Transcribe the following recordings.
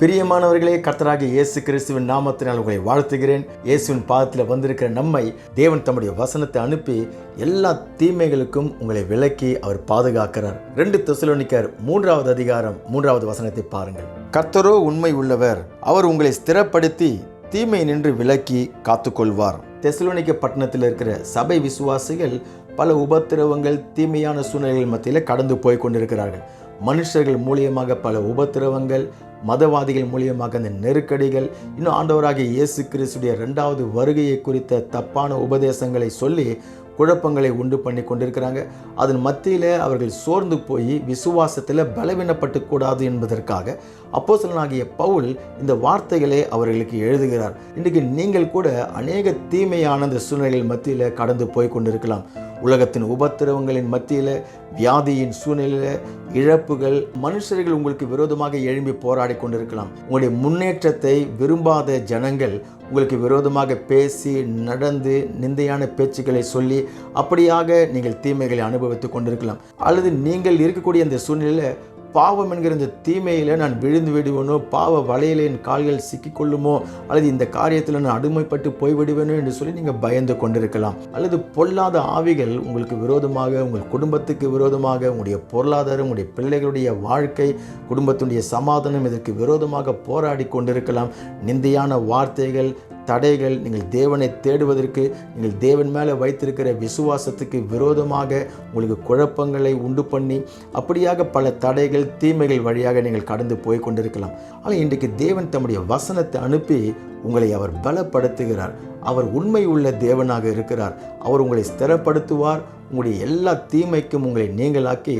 பிரியமானவர்களே கர்த்தராக இயேசு கிறிஸ்துவின் நாமத்தினால் உங்களை வாழ்த்துகிறேன். இயேசுவின் பாதத்தில் வந்திருக்கிற நம்மை தேவன் தம்முடைய வசனத்தை அனுப்பி எல்லா தீமைகளுக்கும் உங்களை விலக்கி அவர் பாதுகாக்கிறார். ரெண்டு தெசலோனிக்கர் மூன்றாவது அதிகாரம் மூன்றாவது வசனத்தை பாருங்கள். கர்த்தரோ உண்மை உள்ளவர் அவர் உங்களை ஸ்திரப்படுத்தி தீமை நின்று விலக்கி காத்துக்கொள்வார். தெசலோனிக்க பட்டணத்தில் இருக்கிற சபை விசுவாசிகள் பல உபத்திரவங்கள் தீமையான சூழ்நிலைகள் மத்தியில் கடந்து போய் கொண்டிருக்கிறார்கள். மனுஷர்கள் மூலியமாக பல உபத்திரவங்கள் மதவாதிகள் மூலியமாக அந்த நெருக்கடிகள் இன்னும் ஆண்டவராகிய இயேசு கிறிஸ்துடைய ரெண்டாவது வருகையை குறித்த தப்பான உபதேசங்களை சொல்லி குழப்பங்களை உண்டு பண்ணி கொண்டிருக்கிறாங்க. அதன் மத்தியில் அவர்கள் சோர்ந்து போய் விசுவாசத்தில் பலவீனப்பட்டு கூடாது என்பதற்காக அப்போசலனாகிய பவுல் இந்த வார்த்தைகளை அவர்களுக்கு எழுதுகிறார். இன்றைக்கு நீங்கள் கூட அநேக தீமையான அந்த சூழ்நிலைகள் மத்தியில் கடந்து போய் கொண்டிருக்கலாம். உலகத்தின் உபத்திரவங்களின் மத்தியில் வியாதியின் சூழ்நிலையில் இழப்புகள் மனுஷர்கள் உங்களுக்கு விரோதமாக எழும்பி போராடி கொண்டிருக்கலாம். உங்களுடைய முன்னேற்றத்தை விரும்பாத ஜனங்கள் உங்களுக்கு விரோதமாக பேசி நடந்து நிந்தையான பேச்சுக்களை சொல்லி அப்படியாக நீங்கள் தீமைகளை அனுபவித்துக் கொண்டிருக்கலாம். அல்லது நீங்கள் இருக்கக்கூடிய அந்த சூழ்நிலையில் பாவம் என்கிற இந்த தீமையில் நான் விழுந்து விடுவேனோ பாவ வலையில் என் கால்கள் சிக்கிக்கொள்ளுமோ அல்லது இந்த காரியத்தில் நான் அடிமைப்பட்டு போய்விடுவேனோ என்று சொல்லி நீங்கள் பயந்து கொண்டிருக்கலாம். அல்லது பொல்லாத ஆவிகள் உங்களுக்கு விரோதமாக உங்கள் குடும்பத்துக்கு விரோதமாக உங்களுடைய பொருளாதாரம் உங்களுடைய பிள்ளைகளுடைய வாழ்க்கை குடும்பத்தினுடைய சமாதானம் இதற்கு விரோதமாக போராடி கொண்டிருக்கலாம். நிந்தையான வார்த்தைகள் தடைகள் நீங்கள் தேவனை தேடுவதற்கு நீங்கள் தேவன் மேலே வைத்திருக்கிற விசுவாசத்துக்கு விரோதமாக உங்களுக்கு குழப்பங்களை உண்டு பண்ணி அப்படியாக பல தடைகள் தீமைகள் வழியாக நீங்கள் கடந்து போய் கொண்டிருக்கலாம். ஆனால் இன்றைக்கு தேவன் தம்முடைய வசனத்தை அனுப்பி உங்களை அவர் பலப்படுத்துகிறார். அவர் உண்மை உள்ள தேவனாக இருக்கிறார். அவர் உங்களை ஸ்திரப்படுத்துவார். உங்களுடைய எல்லா தீமைக்கும் உங்களை நீங்களாக்கி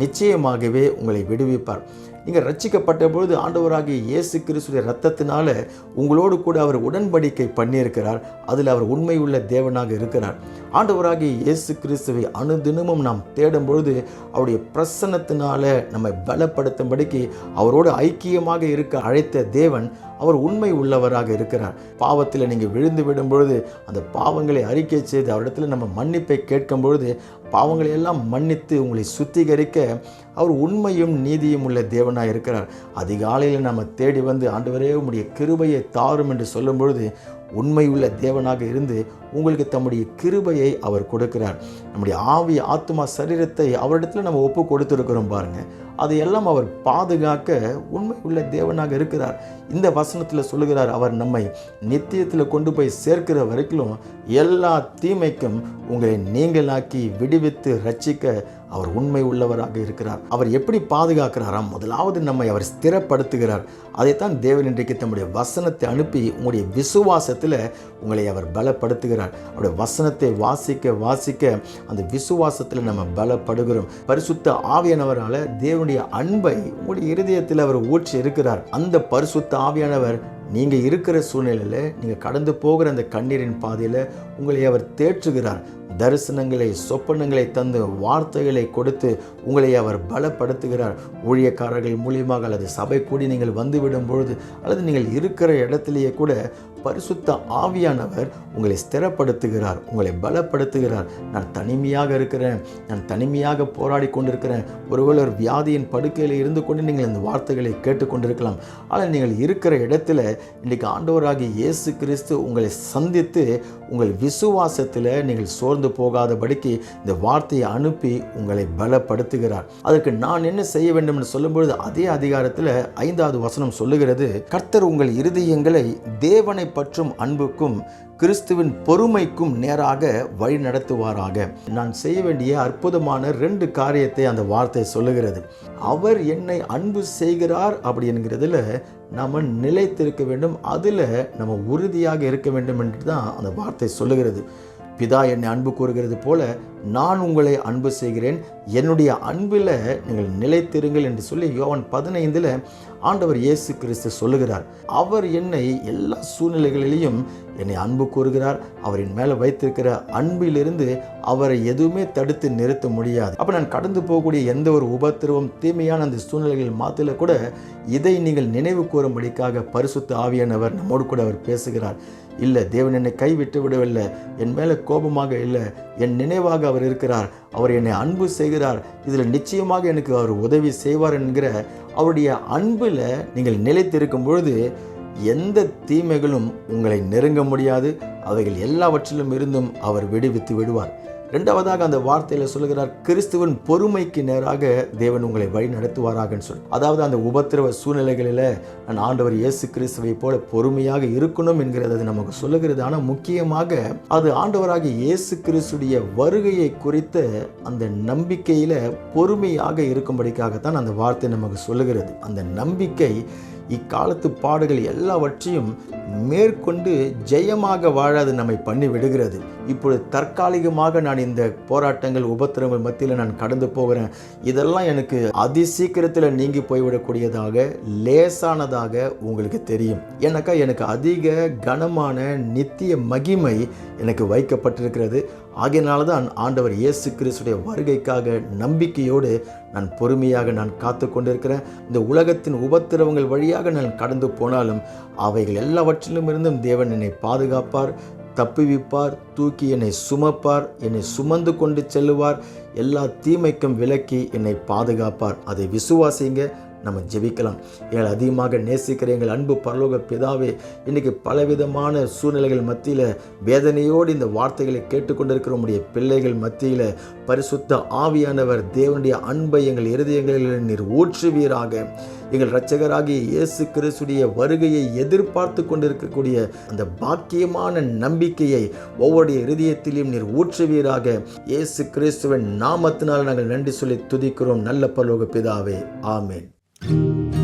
நிச்சயமாகவே உங்களை விடுவிப்பார். நீங்கள் ரட்சிக்கப்பட்ட பொழுது ஆண்டவராகிய இயேசு கிறிஸ்துடைய ரத்தத்தினால உங்களோடு கூட அவர் உடன்படிக்கை பண்ணியிருக்கிறார். அதில் அவர் உண்மை உள்ள தேவனாக இருக்கிறார். ஆண்டவராகிய இயேசு கிறிஸ்துவை அனுதினமும் நாம் தேடும் பொழுது அவருடைய பிரசன்னத்தினால நம்மை பலப்படுத்தும்படிக்கு அவரோடு ஐக்கியமாக இருக்க அழைத்த தேவன் அவர் உண்மை உள்ளவராக இருக்கிறார். பாவத்தில் நீங்கள் விழுந்து விடும் பொழுது அந்த பாவங்களை அறிக்கை செய்து அவரிடத்தில் நம்ம மன்னிப்பை கேட்கும் பொழுது பாவங்களை எல்லாம் மன்னித்து உங்களை சுத்திகரிக்க அவர் உண்மையும் நீதியும் உள்ள தேவனாக இருக்கிறார். அதிகாலையில் நம்ம தேடி வந்து ஆண்டவரே உம்முடைய கிருபையை தாரும் என்று சொல்லும் பொழுது உண்மையுள்ள தேவனாக இருந்து உங்களுக்கு தம்முடைய கிருபையை அவர் கொடுக்கிறார். நம்முடைய ஆவி ஆத்மா சரீரத்தை அவரிடத்தில் நம்ம ஒப்பு கொடுத்துருக்கிறோம் பாருங்கள் அதையெல்லாம் அவர் பாதுகாக்க உண்மை உள்ள தேவனாக இருக்கிறார். இந்த வசனத்தில் சொல்லுகிறார் அவர் நம்மை நித்தியத்தில் கொண்டு போய் சேர்க்கிற வரைக்கும் எல்லா தீமைக்கும் உங்களை நீங்களாக்கி விடுவித்து ரட்சிக்க அவர் உண்மை உள்ளவராக இருக்கிறார். அவர் எப்படி பாதுகாக்கிறாராம்? முதலாவது நம்மை அவர் ஸ்திரப்படுத்துகிறார். அதைத்தான் தேவன் இன்றைக்கு தம்முடைய வசனத்தை அனுப்பி உங்களுடைய விசுவாசத்தில் உங்களை அவர் பலப்படுத்துகிறார். அவருடைய வசனத்தை வாசிக்க வாசிக்க அந்த விசுவாசத்தில் நம்ம பலப்படுகிறோம். பரிசுத்த ஆவியானவரால் தேவனுடைய அன்பை உங்களுடைய இருதயத்தில் அவர் ஊற்றி இருக்கிறார். அந்த பரிசுத்த ஆவியானவர் நீங்கள் இருக்கிற சூழ்நிலையில் நீங்கள் கடந்து போகிற அந்த கண்ணீரின் பாதையில் உங்களை அவர் தேற்றுகிறார். தரிசனங்களை சொப்பனங்களை தந்து வார்த்தைகளை கொடுத்து உங்களை அவர் பலப்படுத்துகிறார். ஊழியக்காரர்கள் மூலியமாக அல்லது சபை கூடி நீங்கள் வந்துவிடும் பொழுது அல்லது நீங்கள் இருக்கிற இடத்திலேயே கூட பரிசுத்த ஆவியானவர் உங்களை ஸ்திரப்படுத்துகிறார் உங்களை பலப்படுத்துகிறார். நான் தனிமையாக இருக்கிறேன் நான் தனிமையாக போராடி கொண்டிருக்கிறேன். ஒருவேளை ஒரு வியாதியின் படுக்கையில் இருந்து கொண்டு நீங்கள் இந்த வார்த்தைகளை கேட்டுக்கொண்டிருக்கலாம் ஆனால் நீங்கள் இருக்கிற இடத்துல இன்றைக்கு ஆண்டவராகிய இயேசு கிறிஸ்து உங்களை சந்தித்து உங்கள் விசுவாசத்தில் நீங்கள் சோர்ந்து போகாதபடிக்கு இந்த வார்த்தையை அனுப்பி உங்களை பலப்படுத்துகிறார். அதற்கு நான் என்ன செய்ய வேண்டும் என்று சொல்லும்பொழுது அதே அதிகாரத்தில் ஐந்தாவது வசனம் சொல்லுகிறது கர்த்தர் உங்கள் இருதயங்களை தேவனை பற்றும் அன்புக்கும் கிறிஸ்துவின் பொறுமைக்கும் நேராக வழி நடத்துவாராக. நான் செய்ய வேண்டிய அற்புதமான ரெண்டு காரியத்தை அந்த வார்த்தை சொல்லுகிறது. அவர் என்னை அன்பு செய்கிறார் அப்படி என்கிறதுல நம்ம நிலைத்திருக்க வேண்டும் அதில் நம்ம உறுதியாக இருக்க வேண்டும் என்று தான் அந்த வார்த்தை சொல்லுகிறது. பிதா என்னை அன்பு கூறுகிறது போல நான் உங்களை அன்பு செய்கிறேன். என்னுடைய அன்பில் நீங்கள் நிலைத்திருங்கள் என்று சொல்லி யோவன் பதினைந்தில் ஆண்டவர் இயேசு கிறிஸ்து சொல்லுகிறார். அவர் என்னை எல்லா சூழ்நிலைகளிலையும் என்னை அன்பு கூறுகிறார். அவரின் மேலே வைத்திருக்கிற அன்பிலிருந்து அவரை எதுவுமே தடுத்து நிறுத்த முடியாது. அப்போ நான் கடந்து போகக்கூடிய எந்த ஒரு உபத்திரவம் தீமையான அந்த சூழ்நிலைகள் மாத்தில கூட இதை நீங்கள் நினைவு கூறும்படிக்காக பரிசுத்த ஆவியானவர் நம்மோடு கூட அவர் பேசுகிறார். இல்லை தேவன் என்னை கைவிட்டு விடவில்லை. என் மேலே கோபமாக இல்லை. என் நினைவாக அவர் இருக்கிறார். அவர் என்னை அன்பு செய்கிறார். இதில் நிச்சயமாக எனக்கு அவர் உதவி செய்வார் என்கிற அவருடைய அன்பில் நீங்கள் நிலைத்திருக்கும் பொழுது எந்த தீமைகளும் உங்களை நெருங்க முடியாது. அவைகள் எல்லாவற்றிலும் இருந்தும் அவர் விடுவித்து விடுவார். ரெண்டாவதாக அந்த வார்த்தையில் சொல்லுகிறார் கிறிஸ்துவன் பொறுமைக்கு நேராக தேவன் உங்களை வழி நடத்துவாராகன்னு சொல்லி. அதாவது அந்த உபத்திரவ சூழ்நிலைகளில் நான் ஆண்டவர் இயேசு கிறிஸ்துவை போல பொறுமையாக இருக்கணும் என்கிறது அது நமக்கு சொல்லுகிறது. ஆனால் முக்கியமாக அது ஆண்டவராக இயேசு கிறிஸ்துடைய வருகையை குறித்த அந்த நம்பிக்கையில் பொறுமையாக இருக்கும்படிக்காகத்தான் அந்த வார்த்தை நமக்கு சொல்லுகிறது. அந்த நம்பிக்கை இக்காலத்து பாடுகள் எல்லாவற்றையும் மேற்கொண்டு ஜெயமாக வாழ அது நம்மை பண்ணி விடுகிறது. இப்பொழுது தற்காலிகமாக நான் இந்த போராட்டங்கள் உபத்திரங்கள் மத்தியில் நான் கடந்து போகிறேன். இதெல்லாம் எனக்கு அதிசீக்கிரத்தில் நீங்கி போய்விடக்கூடியதாக லேசானதாக உங்களுக்கு தெரியும். ஏன்னாக்கா எனக்கு அதிக கனமான நித்திய மகிமை எனக்கு வைக்கப்பட்டிருக்கிறது. ஆகையினால தான் ஆண்டவர் இயேசு கிறிஸ்துடைய வருகைக்காக நம்பிக்கையோடு நான் பொறுமையாக நான் காத்து கொண்டிருக்கிறேன் இந்த உலகத்தின் உபத்திரவங்கள் வழியாக நான் கடந்து போனாலும் அவைகள் எல்லாவற்றிலும் இருந்தும் தேவன் என்னை பாதுகாப்பார் தப்புவிப்பார் தூக்கி என்னை சுமப்பார் என்னை சுமந்து கொண்டு செல்லுவார் எல்லா தீமைக்கும் விலக்கி என்னை பாதுகாப்பார். அதை விசுவாசிங்க நம்ம ஜெபிக்கலாம். ஏழை அதிகமாக நேசிக்கிற எங்கள் அன்பு பரலோக பிதாவே இன்றைக்கி பலவிதமான சூழ்நிலைகள் மத்தியில் வேதனையோடு இந்த வார்த்தைகளை கேட்டுக்கொண்டிருக்கிற உடைய பிள்ளைகள் மத்தியில் பரிசுத்த ஆவியானவர் தேவனுடைய அன்பை எங்கள் இருதயங்களில் நீர் ஊற்றுவீராக. எங்கள் இரட்சகராகிய இயேசு கிறிஸ்துடைய வருகையை எதிர்பார்த்து கொண்டிருக்கக்கூடிய அந்த பாக்கியமான நம்பிக்கையை ஒவ்வொரு இருதயத்திலையும் நீர் ஊற்றுவீராக. இயேசு கிறிஸ்துவின் நாமத்தினால் நாங்கள் நன்றி சொல்லி துதிக்கிறோம். நல்ல பரலோக பிதாவே. ஆமேன். Thank you.